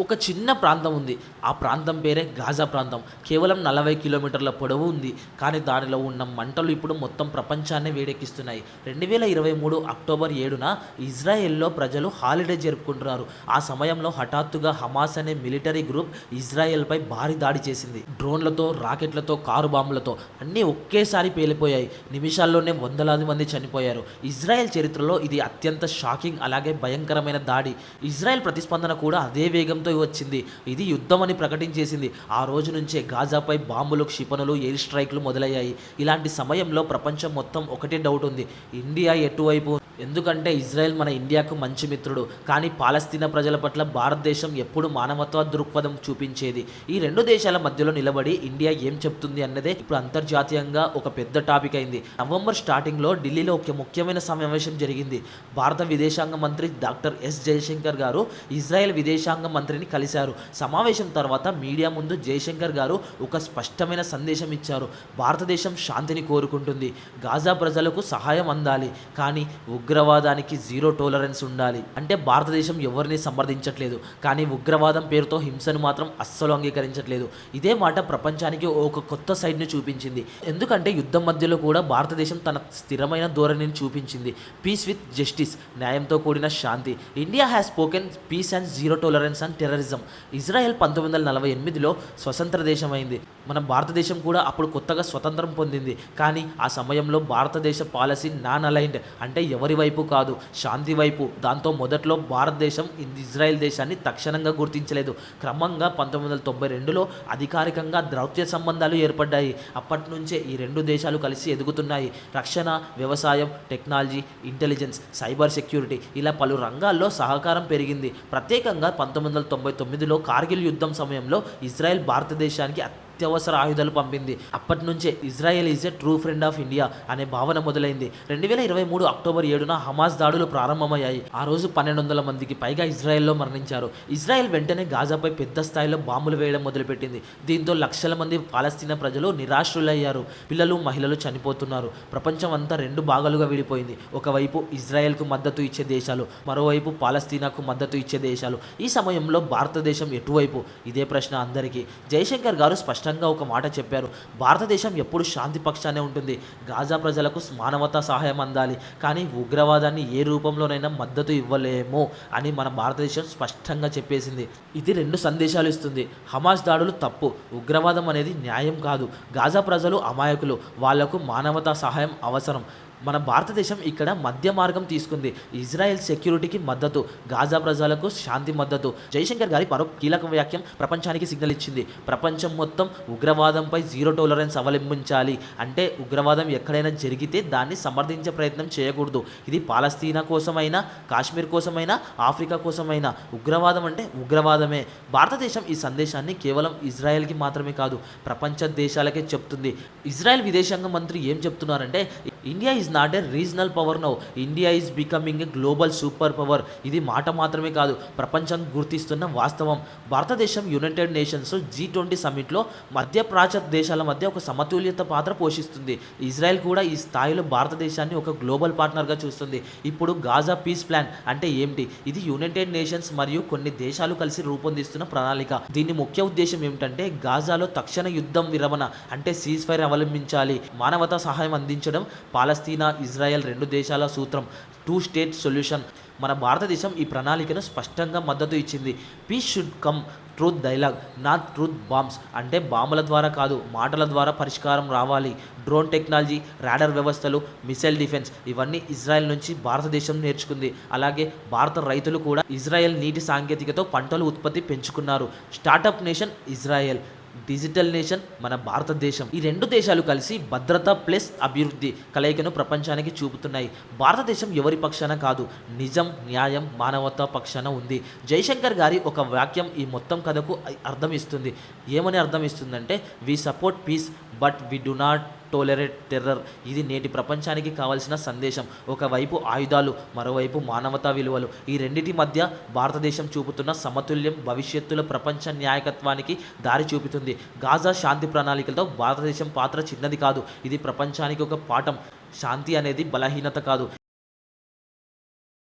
ఒక చిన్న ప్రాంతం ఉంది. ఆ ప్రాంతం పేరే గాజా ప్రాంతం. కేవలం నలభై కిలోమీటర్ల పొడవు ఉంది. కానీ దానిలో ఉన్న మంటలు ఇప్పుడు మొత్తం ప్రపంచాన్ని వేడెక్కిస్తున్నాయి. రెండు వేల ఇరవై మూడు అక్టోబర్ ఏడున ఇజ్రాయెల్లో ప్రజలు హాలిడే జరుపుకుంటున్నారు. ఆ సమయంలో హఠాత్తుగా హమాస్ అనే మిలిటరీ గ్రూప్ ఇజ్రాయెల్పై భారీ దాడి చేసింది. డ్రోన్లతో రాకెట్లతో కారు బాంబులతో అన్నీ ఒకేసారి పేలిపోయాయి. నిమిషాల్లోనే వందలాది మంది చనిపోయారు. ఇజ్రాయెల్ చరిత్రలో ఇది అత్యంత షాకింగ్ అలాగే భయంకరమైన దాడి. ఇజ్రాయెల్ ప్రతిస్పందన కూడా అదే వేగంతో వచ్చింది. ఇది యుద్ధం అని ప్రకటించేసింది. ఆ రోజు నుంచే గాజాపై బాంబులు క్షిపణులు ఎయిర్ స్ట్రైక్లు మొదలయ్యాయి. ఇలాంటి సమయంలో ప్రపంచం మొత్తం ఒకటే డౌట్ ఉంది. ఇండియా ఎటువైపు? ఎందుకంటే ఇజ్రాయెల్ మన ఇండియాకు మంచి మిత్రుడు. కానీ పాలస్తీనా ప్రజల పట్ల భారతదేశం ఎప్పుడు మానవత్వ దృక్పథం చూపించేది. ఈ రెండు దేశాల మధ్యలో నిలబడి ఇండియా ఏం చెప్తుంది అన్నదే ఇప్పుడు అంతర్జాతీయంగా ఒక పెద్ద టాపిక్ అయింది. నవంబర్ స్టార్టింగ్లో ఢిల్లీలో ఒక ముఖ్యమైన సమావేశం జరిగింది. భారత విదేశాంగ మంత్రి డాక్టర్ ఎస్ జయశంకర్ గారు ఇజ్రాయెల్ విదేశాంగ మంత్రిని కలిశారు. సమావేశం తర్వాత మీడియా ముందు జయశంకర్ గారు ఒక స్పష్టమైన సందేశం ఇచ్చారు. భారతదేశం శాంతిని కోరుకుంటుంది. గాజా ప్రజలకు సహాయం అందాలి. కానీ ఉగ్రవాదానికి జీరో టోలరెన్స్ ఉండాలి. అంటే భారతదేశం ఎవరిని సమర్థించట్లేదు కానీ ఉగ్రవాదం పేరుతో హింసను మాత్రం అస్సలు అంగీకరించట్లేదు. ఇదే మాట ప్రపంచానికి ఒక కొత్త సైడ్ను చూపించింది. ఎందుకంటే యుద్ధం మధ్యలో కూడా భారతదేశం తన స్థిరమైన ధోరణిని చూపించింది. పీస్ విత్ జస్టిస్ న్యాయంతో కూడిన శాంతి. India has spoken peace and zero tolerance and terrorism Israel పంతొమ్మిది వందల నలభై ఎనిమిదిలో స్వతంత్ర దేశం అయింది మన భారతదేశం కూడా అప్పుడు కొత్తగా స్వతంత్రం పొందింది. కానీ ఆ సమయంలో భారతదేశ పాలసీ నాన్ అలైన్డ్ అంటే ఎవరి వైపు కాదు శాంతి వైపు. దాంతో మొదట్లో భారతదేశం ఇజ్రాయెల్ దేశాన్ని తక్షణంగా గుర్తించలేదు. క్రమంగా పంతొమ్మిది వందల తొంభై రెండులో అధికారికంగా ద్రౌత్య సంబంధాలు ఏర్పడ్డాయి. అప్పటి నుంచే ఈ రెండు దేశాలు కలిసి ఎదుగుతున్నాయి. రక్షణ వ్యవసాయం టెక్నాలజీ ఇంటెలిజెన్స్ సైబర్ సెక్యూరిటీ ఇలా పలు రంగాల్లో సహకారం పెరిగింది. ప్రత్యేకంగా పంతొమ్మిది వందల తొంభై తొమ్మిదిలో కార్గిల్ యుద్ధం సమయంలో ఇజ్రాయెల్ భారతదేశానికి అత్యవసర ఆయుధాలు పంపింది. అప్పటి నుంచే Israel is a true friend of India అనే భావన మొదలైంది. రెండు వేల ఇరవై మూడు అక్టోబర్ ఏడున హమాస్ దాడులు ప్రారంభమయ్యాయి. ఆ రోజు పన్నెండు వందల మందికి పైగా ఇజ్రాయెల్లో మరణించారు. ఇజ్రాయెల్ వెంటనే గాజాపై పెద్ద స్థాయిలో బాంబులు వేయడం మొదలుపెట్టింది. దీంతో లక్షల మంది పాలస్తీనా ప్రజలు నిరాశ్రులయ్యారు. పిల్లలు మహిళలు చనిపోతున్నారు. ప్రపంచం అంతా రెండు భాగాలుగా విడిపోయింది. ఒకవైపు ఇజ్రాయెల్కు మద్దతు ఇచ్చే దేశాలు మరోవైపు పాలస్తీనాకు మద్దతు ఇచ్చే దేశాలు. ఈ సమయంలో భారతదేశం ఎటువైపు? ఇదే ప్రశ్న అందరికీ. జయశంకర్ గారు స్పష్టంగా ఒక మాట చెప్పారు. భారతదేశం ఎప్పుడు శాంతి పక్షానే ఉంటుంది. గాజా ప్రజలకు మానవతా సహాయం అందాలి. కానీ ఉగ్రవాదాన్ని ఏ రూపంలోనైనా మద్దతు ఇవ్వలేము అని మన భారతదేశం స్పష్టంగా చెప్పేసింది. ఇది రెండు సందేశాలు ఇస్తుంది. హమాస్ దాడులు తప్పు. ఉగ్రవాదం అనేది న్యాయం కాదు. గాజా ప్రజలు అమాయకులు. వాళ్ళకు మానవతా సహాయం అవసరం. మన భారతదేశం ఇక్కడ మధ్య మార్గం తీసుకుంది. ఇజ్రాయెల్ సెక్యూరిటీకి మద్దతు గాజా ప్రజలకు శాంతి మద్దతు. జయశంకర్ గారి మరో కీలక వ్యాఖ్యం ప్రపంచానికి సిగ్నల్ ఇచ్చింది. ప్రపంచం మొత్తం ఉగ్రవాదంపై జీరో టాలరెన్స్ అవలంబించాలి. అంటే ఉగ్రవాదం ఎక్కడైనా జరిగితే దాన్ని సమర్థించే ప్రయత్నం చేయకూడదు. ఇది పాలస్తీనా కోసమైనా కాశ్మీర్ కోసమైనా ఆఫ్రికా కోసమైనా. ఉగ్రవాదం అంటే ఉగ్రవాదమే. భారతదేశం ఈ సందేశాన్ని కేవలం ఇజ్రాయెల్కి మాత్రమే కాదు ప్రపంచ దేశాలకే చెప్తుంది. ఇజ్రాయెల్ విదేశాంగ మంత్రి ఏం చెప్తున్నారంటే India is not a regional power now India is becoming a global super power ఇది మాట మాత్రమే కాదు. ప్రపంచం గుర్తిస్తున్న వాస్తవం. భారతదేశం యునైటెడ్ నేషన్స్ జీ ట్వంటీ సమ్మిట్లో మధ్య ప్రాచ్య దేశాల మధ్య ఒక సమతుల్యత పాత్ర పోషిస్తుంది. ఇజ్రాయెల్ కూడా ఈ స్థాయిలో భారతదేశాన్ని ఒక గ్లోబల్ పార్ట్నర్గా చూస్తుంది. ఇప్పుడు గాజా పీస్ ప్లాన్ అంటే ఏమిటి? ఇది యునైటెడ్ నేషన్స్ మరియు కొన్ని దేశాలు కలిసి రూపొందిస్తున్న ప్రణాళిక. దీని ముఖ్య ఉద్దేశం ఏమిటంటే గాజాలో తక్షణ యుద్ధం విరమణ అంటే సీజ్ ఫైర్ అవలంబించాలి. మానవతా సహాయం అందించడం పాలస్తీనా ఇజ్రాయెల్ రెండు దేశాల సూత్రం టూ స్టేట్ సొల్యూషన్ మన భారతదేశం ఈ ప్రణాళికను స్పష్టంగా మద్దతు ఇచ్చింది. Peace should come through dialogue not through bombs అంటే బాంబుల ద్వారా కాదు మాటల ద్వారా పరిష్కారం రావాలి. డ్రోన్ టెక్నాలజీ రాడర్ వ్యవస్థలు మిసైల్ డిఫెన్స్ ఇవన్నీ ఇజ్రాయెల్ నుంచి భారతదేశం నేర్చుకుంది. అలాగే భారత రైతులు కూడా ఇజ్రాయెల్ నీటి సాంకేతికతో పంటలు ఉత్పత్తి పెంచుకున్నారు. Startup nation Israel. Digital nation మన భారతదేశం. ఈ రెండు దేశాలు కలిసి భద్రత ప్లస్ అభివృద్ధి కలయికను ప్రపంచానికి చూపుతున్నాయి. భారతదేశం ఎవరి పక్షాన కాదు నిజం న్యాయం మానవత పక్షాన ఉంది. జయశంకర్ గారి ఒక వాక్యం ఈ మొత్తం కథకు అర్థం ఇస్తుంది. ఏమని అర్థం ఇస్తుందంటే we support peace but we do not tolerate terror ఇది నేటి ప్రపంచానికి కావాల్సిన సందేశం. ఒకవైపు ఆయుధాలు మరోవైపు మానవతా విలువలు. ఈ రెండిటి మధ్య భారతదేశం చూపుతున్న సమతుల్యం భవిష్యత్తులో ప్రపంచ న్యాయకత్వానికి దారి చూపుతుంది. గాజా శాంతి ప్రణాళికలతో భారతదేశం పాత్ర చిన్నది కాదు. ఇది ప్రపంచానికి ఒక పాఠం. శాంతి అనేది బలహీనత కాదు.